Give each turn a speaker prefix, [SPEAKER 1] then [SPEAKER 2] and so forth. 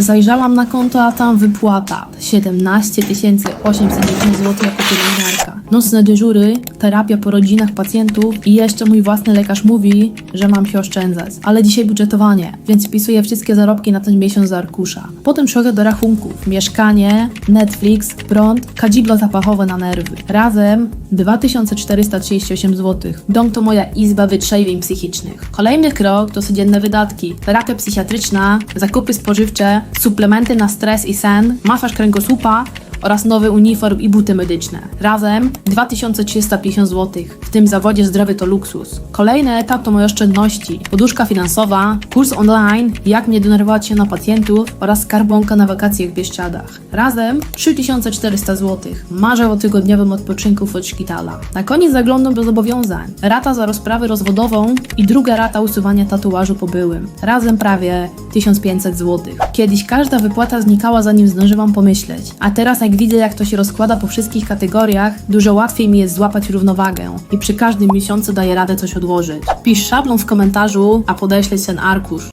[SPEAKER 1] Zajrzałam na konto, a tam wypłata 17 810 zł jako pielęgniarka. Nocne dyżury, terapia po rodzinach pacjentów i jeszcze mój własny lekarz mówi, że mam się oszczędzać. Ale dzisiaj budżetowanie, więc wpisuję wszystkie zarobki na ten miesiąc z arkusza. Potem trochę do rachunków. Mieszkanie, Netflix, prąd, kadzidło zapachowe na nerwy. Razem 2438 zł. Dom to moja izba wytrzeźwień psychicznych. Kolejny krok to codzienne wydatki. Terapia psychiatryczna, zakupy spożywcze, suplementy na stres i sen, masaż kręgosłupa oraz nowy uniform i buty medyczne. Razem 2350 zł. W tym zawodzie zdrowie to luksus. Kolejny etap to moje oszczędności. Poduszka finansowa, kurs online, jak nie denerwować się na pacjentów oraz skarbonka na wakacje w Bieszczadach. Razem 3400 zł. Marzę o tygodniowym odpoczynku od szpitala. Na koniec zaglądam do zobowiązań. Rata za rozprawę rozwodową i druga rata usuwania tatuażu po byłym. Razem prawie 1500 zł. Kiedyś każda wypłata znikała zanim zdążyłam pomyśleć. A teraz jak widzę jak to się rozkłada po wszystkich kategoriach, dużo łatwiej mi jest złapać równowagę i przy każdym miesiącu daję radę coś odłożyć. Pisz szablon w komentarzu, a podeślę ten arkusz.